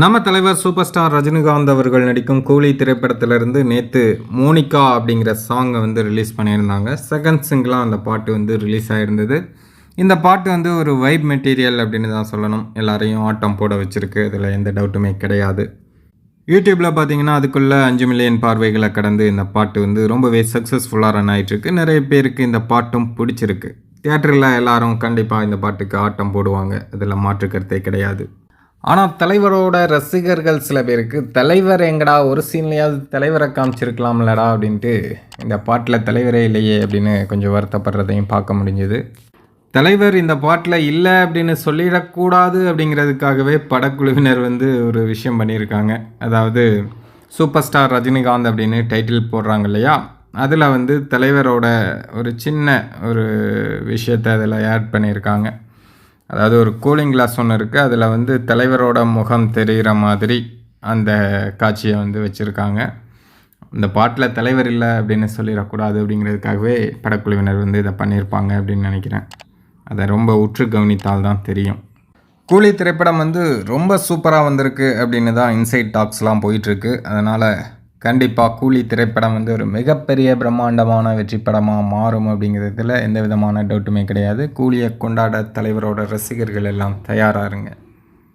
நம்ம தலைவர் super star Rajinikanth அவர்கள் நடிக்கும் கூலி திரைப்படத்திலிருந்து நேற்று மோனிகா அப்படிங்கிற சாங்கை வந்து ரிலீஸ் பண்ணியிருந்தாங்க. செகண்ட் சிங்கிளாக அந்த பாட்டு வந்து ரிலீஸ் ஆகிருந்தது இந்த பாட்டு வந்து ஒரு வைப் மெட்டீரியல் அப்படின்னு தான் சொல்லணும். எல்லாரையும் ஆட்டம் போட வச்சுருக்கு. இதில் எந்த டவுட்டுமே கிடையாது. யூடியூப்பில் பார்த்தீங்கன்னா அதுக்குள்ளே அஞ்சு மில்லியன் பார்வைகளை கடந்து இந்த பாட்டு வந்து ரொம்பவே சக்ஸஸ்ஃபுல்லாக ரன் ஆகிட்டுருக்கு நிறைய பேருக்கு இந்த பாட்டும் பிடிச்சிருக்கு. தியேட்டரில் எல்லாரும் கண்டிப்பாக இந்த பாட்டுக்கு ஆட்டம் போடுவாங்க. அதில் மாற்று கருத்தே கிடையாது. ஆனால் தலைவரோட ரசிகர்கள் சில பேருக்கு தலைவர் எங்கடா ஒரு சீன்லையாவது தலைவரை காமிச்சிருக்கலாம்லடா அப்படின்ட்டு இந்த பாட்டில் தலைவரே இல்லையே அப்படின்னு கொஞ்சம் வருத்தப்படுறதையும் பார்க்க முடிஞ்சுது. தலைவர் இந்த பாட்டில் இல்லை அப்படின்னு சொல்லிடக்கூடாது அப்படிங்கிறதுக்காகவே படக்குழுவினர் வந்து ஒரு விஷயம் பண்ணியிருக்காங்க. அதாவது சூப்பர் ஸ்டார் ரஜினிகாந்த் அப்படின்னு டைட்டில் போடுறாங்க இல்லையா? அதில் வந்து தலைவரோட ஒரு சின்ன ஒரு விஷயத்தை அதில் ஆட் பண்ணியிருக்காங்க. அதாவது ஒரு கூலிங் கிளாஸ் ஒன்று இருக்குது அதில் வந்து தலைவரோட முகம் தெரிகிற மாதிரி அந்த காட்சியை வந்து வச்சுருக்காங்க. இந்த பாட்டில் தலைவர் இல்லை அப்படின்னு சொல்லிடக்கூடாது அப்படிங்கிறதுக்காகவே படக்குழுவினர் வந்து இதை பண்ணியிருப்பாங்க அப்படின்னு நினைக்கிறேன். அதை ரொம்ப உற்று கவனித்தால் தான் தெரியும். கூலி திரைப்படம் வந்து ரொம்ப சூப்பராக வந்திருக்கு அப்படின்னு தான் இன்சைட் டாக்ஸ்லாம் போயிட்டுருக்கு அதனால் கண்டிப்பாக கூலி திரைப்படம் வந்து ஒரு மிகப்பெரிய பிரம்மாண்டமான வெற்றி படமாக மாறும் அப்படிங்கிறதுல எந்த விதமான டவுட்டுமே கிடையாது. கூலியை கொண்டாட தலைவரோட ரசிகர்கள் எல்லாம் தயாராருங்க